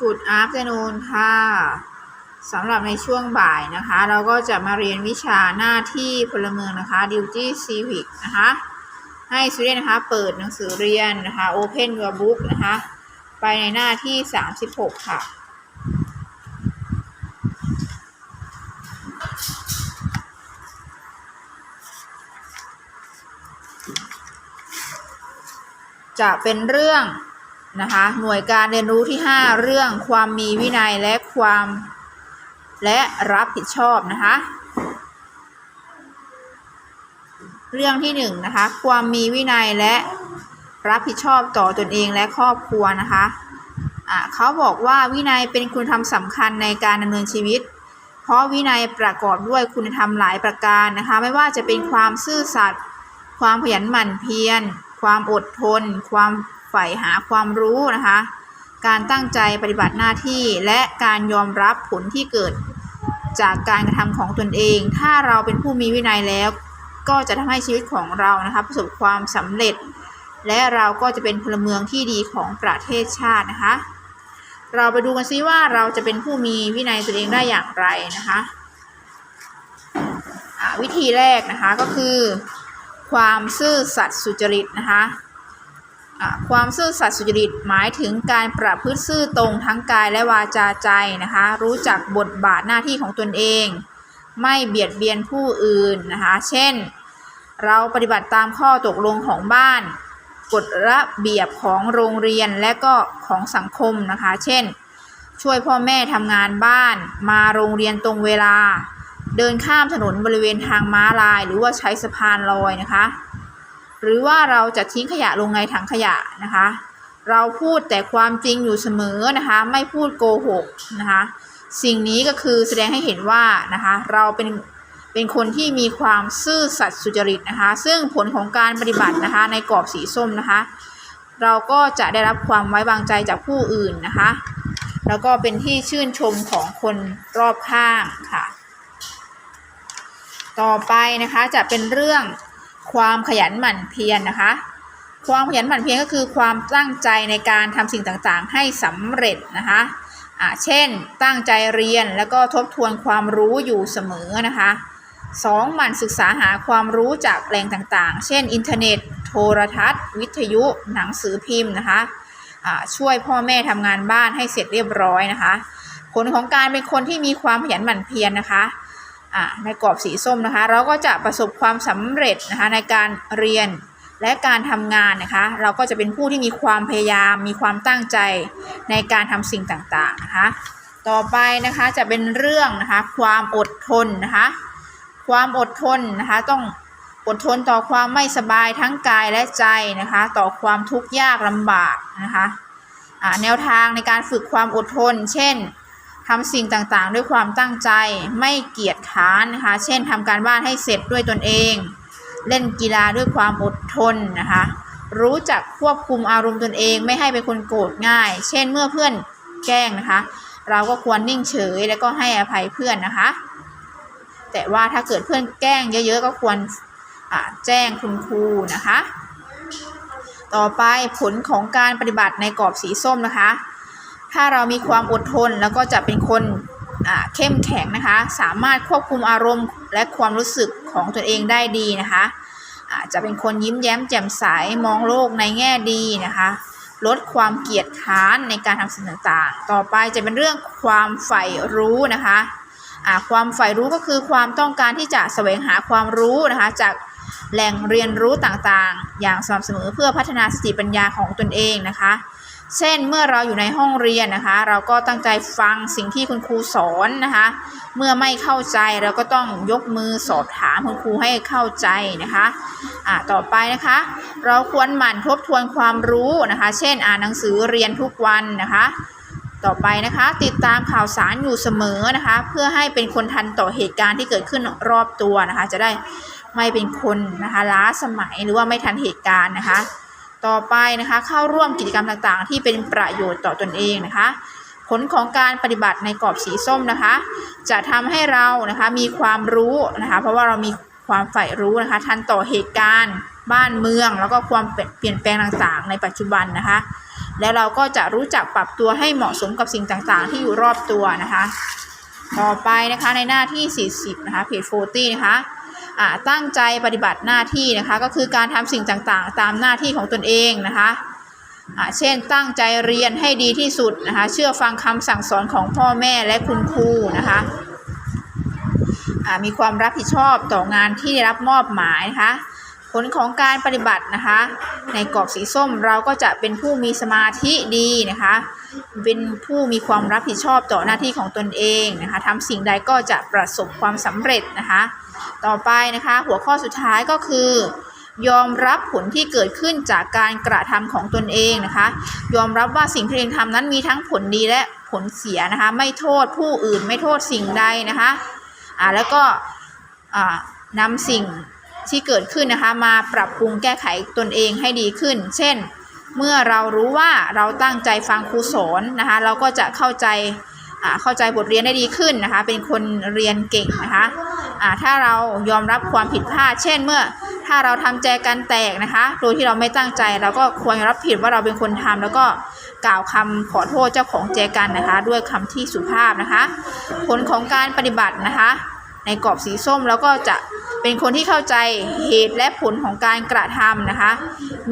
Good afternoon ค่ะสำหรับในช่วงบ่ายนะคะ เราก็จะมาเรียนวิชาหน้าที่พลเมืองนะคะ duty civic นะคะ ให้ส t เ d นนะคะ เปิดหนังสือเรียนนะคะ open your book นะคะ ไปในหน้าที่ 36 ค่ะจะเป็นเรื่อง นะคะหน่วยการเรียนรู้ที่ 5 เรื่องความมีวินัยและความและรับผิดชอบนะคะเรื่องที่1นนะคะความมีวินัยและรับผิดชอบต่อตนเองและครอบครัวนะคะะเขาบอกว่าวินัยเป็นคุณธรรมสำคัญในการดำเนินชีวิต เพราะวินัยประกอบด้วยคุณธรรมหลายประการนะคะไม่ว่าจะเป็นความซื่อสัตย์ความขยันหมั่นเพียร ความอดทน ความ ใฝ่หาความรู้นะคะ การตั้งใจปฏิบัติหน้าที่และการยอมรับผลที่เกิดจากการกระทำของตนเอง ถ้าเราเป็นผู้มีวินัยแล้วก็จะทำให้ชีวิตของเรานะคะประสบความสำเร็จ และเราก็จะเป็นพลเมืองที่ดีของประเทศชาตินะคะ เราไปดูกันซิว่าเราจะเป็นผู้มีวินัยตัวเองได้อย่างไรนะคะวิธีแรกนะคะก็คือ ความซื่อสัตย์สุจริตนะคะ ความซื่อสัตย์สุจริตหมายถึงการประพฤติซื่อตรงทั้งกายและวาจาใจนะคะ รู้จักบทบาทหน้าที่ของตนเอง ไม่เบียดเบียนผู้อื่นนะคะ เช่น เราปฏิบัติตามข้อตกลงของบ้านกฎระเบียบของโรงเรียนและก็ของสังคมนะคะ เช่น ช่วยพ่อแม่ทำงานบ้าน มาโรงเรียนตรงเวลา เดินข้ามถนนบริเวณทางม้าลาย หรือว่าใช้สะพานลอยนะคะ หรือว่าเราจะทิ้งขยะลงในถังขยะนะคะ เราพูดแต่ความจริงอยู่เสมอนะคะ ไม่พูดโกหกนะคะ สิ่งนี้ก็คือแสดงให้เห็นว่านะคะ เราเป็นเป็นคนที่มีความซื่อสัตย์สุจริตนะคะ ซึ่งผลของการปฏิบัตินะคะ ในกรอบสีส้มนะคะ เราก็จะได้รับความไว้วางใจจากผู้อื่นนะคะ แล้วก็เป็นที่ชื่นชมของคนรอบข้างค่ะ ต่อไปนะคะจะเป็นเรื่อง ความขยันหมั่นเพียรนนะคะ ความขยันหมั่นเพียรก็คือความตั้งใจในการทำสิ่งต่างๆ ให้สำเร็จนะคะเช่น ตั้งใจเรียนแล้วก็ทบทวนความรู้อยู่เสมอนะคะสองหมั่นศึกษาหาความรู้จากแหล่งต่างๆ เช่น อินเทอร์เน็ต โทรทัศน์ วิทยุ หนังสือพิมพ์นะคะช่วยพ่อแม่ทำงานบ้านให้เสร็จเรียบร้อยนะคะ ผลของการเป็นคนที่มีความขยันหมั่นเพียรนนะคะ ในกรอบสีส้มนะคะ เราก็จะประสบความสำเร็จนะคะในการเรียนและการทำงานนะคะ เราก็จะเป็นผู้ที่มีความพยายาม มีความตั้งใจในการทำสิ่งต่างๆนะคะ ต่อไปนะคะจะเป็นเรื่องนะคะความอดทนนะคะ ความอดทนนะคะต้องอดทนต่อความไม่สบายทั้งกายและใจนะคะ ต่อความทุกข์ยากลำบากนะคะแนวทางในการฝึกความอดทน เช่น ทำสิ่งต่างๆ ด้วยความตั้งใจไม่เกียจค้านนะคะ เช่นทำการบ้านให้เสร็จด้วยตนเอง เล่นกีฬาด้วยความอดทนนะคะ รู้จักควบคุมอารมณ์ตนเอง ไม่ให้เป็นคนโกรธง่าย เช่นเมื่อเพื่อนแกล้งนะคะ เราก็ควรนิ่งเฉยแล้วก็ให้อภัยเพื่อนนะคะ แต่ว่าถ้าเกิดเพื่อนแกล้งเยอะๆก็ควรแจ้งคุณครูนะคะ ต่อไปผลของการปฏิบัติในกรอบสีส้มนะคะ ถ้าเรามีความอดทนแล้วก็จะเป็นคนเข้มแข็งนะคะ สามารถควบคุมอารมณ์ และความรู้สึกของตนเองได้ดีนะคะอาจจะเป็นคนยิ้มแย้มแจ่มใสมองโลกในแง่ดีนะคะ ลดความเกียดค้านในการทำสิ่งต่างๆ ต่อไปจะเป็นเรื่องความใฝ่รู้นะคะความใฝ่รู้ก็คือความต้องการที่จะแสวงหาความรู้นะคะจากแหล่งเรียนรู้ต่างๆ อย่างสม่ำเสมอเพื่อพัฒนาสติปัญญาของตนเองนะคะ เช่นเมื่อเราอยู่ในห้องเรียนนะคะ เราก็ตั้งใจฟังสิ่งที่คุณครูสอนนะคะ เมื่อไม่เข้าใจเราก็ต้องยกมือสอบถามคุณครูให้เข้าใจนะคะะต่อไปนะคะ เราควรหมั่นทบทวนความรู้นะคะ เช่นอ่านหนังสือเรียนทุกวันนะคะ ต่อไปนะคะ ติดตามข่าวสารอยู่เสมอนะคะ เพื่อให้เป็นคนทันต่อเหตุการณ์ที่เกิดขึ้นรอบตัวนะคะ จะได้ไม่เป็นคนนะคะล้าสมัยหรือว่าไม่ทันเหตุการณ์นะคะ ต่อไปนะคะเข้าร่วมกิจกรรมต่างๆ ที่เป็นประโยชน์ต่อตนเองนะคะ ผลของการปฏิบัติในกรอบสีส้มนะคะ จะทำให้เรานะคะมีความรู้นะคะเพราะว่าเรามีความใฝ่รู้นะคะทันต่อเหตุการณ์บ้านเมือง แล้วก็ความเปลี่ยนแปลงต่างๆ ในปัจจุบันนะคะ แล้วเราก็จะรู้จักปรับตัวให้เหมาะสมกับสิ่งต่างๆ ที่อยู่รอบตัวนะคะ ต่อไปนะคะในหน้าที่ 40นะคะเพจ40นะคะ ตั้งใจปฏิบัติหน้าที่นะคะก็คือการทำสิ่งต่างๆ ตามหน้าที่ของตนเองนะคะอ่าเช่นตั้งใจเรียนให้ดีที่สุดนะคะเชื่อฟังคำสั่งสอนของพ่อแม่และคุณครูนะคะอ่ามีความรับผิดชอบต่องานที่ได้รับมอบหมายนะคะผลของการปฏิบัตินะคะ ในกรอบสีส้มเราก็จะเป็นผู้มีสมาธิดีนะคะ เป็นผู้มีความรับผิดชอบต่อหน้าที่ของตนเองนะคะทำสิ่งใดก็จะประสบความสำเร็จนะคะ ต่อไปนะคะ หัวข้อสุดท้ายก็คือยอมรับผลที่เกิดขึ้นจากการกระทำของตนเองนะคะ ยอมรับว่าสิ่งที่เองทำนั้นมีทั้งผลดีและผลเสียนะคะ ไม่โทษผู้อื่นไม่โทษสิ่งใดนะคะอ่าแล้วก็อ่านำสิ่งที่เกิดขึ้นนะคะ มาปรับปรุงแก้ไขตนเองให้ดีขึ้น เช่น เมื่อเรารู้ว่าเราตั้งใจฟังครูสอนนะคะ เราก็จะเข้าใจเข้าใจบทเรียนได้ดีขึ้นนะคะ เป็นคนเรียนเก่งนะคะ ถ้าเรายอมรับความผิดพลาด เช่นเมื่อ ถ้าเราทำแจกันแตกนะคะ โดยที่เราไม่ตั้งใจเราก็ควรรับผิดว่าเราเป็นคนทำแล้วก็กล่าวคำขอโทษเจ้าของแจกันนะคะ ด้วยคำที่สุภาพนะคะ ผลของการปฏิบัตินะคะ ในกรอบสีส้มแล้วก็จะเป็นคนที่เข้าใจเหตุและผลของการกระทำนะคะ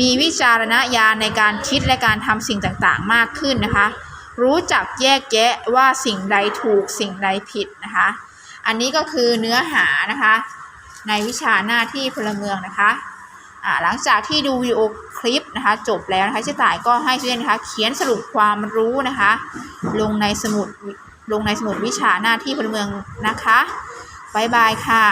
มีวิจารณญาณในการคิดและการทำสิ่งต่างๆ มากขึ้นนะคะ รู้จักแยกแยะว่าสิ่งใดถูกสิ่งใดผิดนะคะ อันนี้ก็คือเนื้อหานะคะ ในวิชาหน้าที่พลเมืองนะคะหลังจากที่ดูวิดีโอคลิปนะคะ จบแล้วนะคะเจ๊ต่ายก็ให้ student เรียนนะคะ เขียนสรุปความรู้นะคะ ลงในสมุดลงในสมุดวิชาหน้าที่พลเมืองนะคะบ๊ายบายค่ะ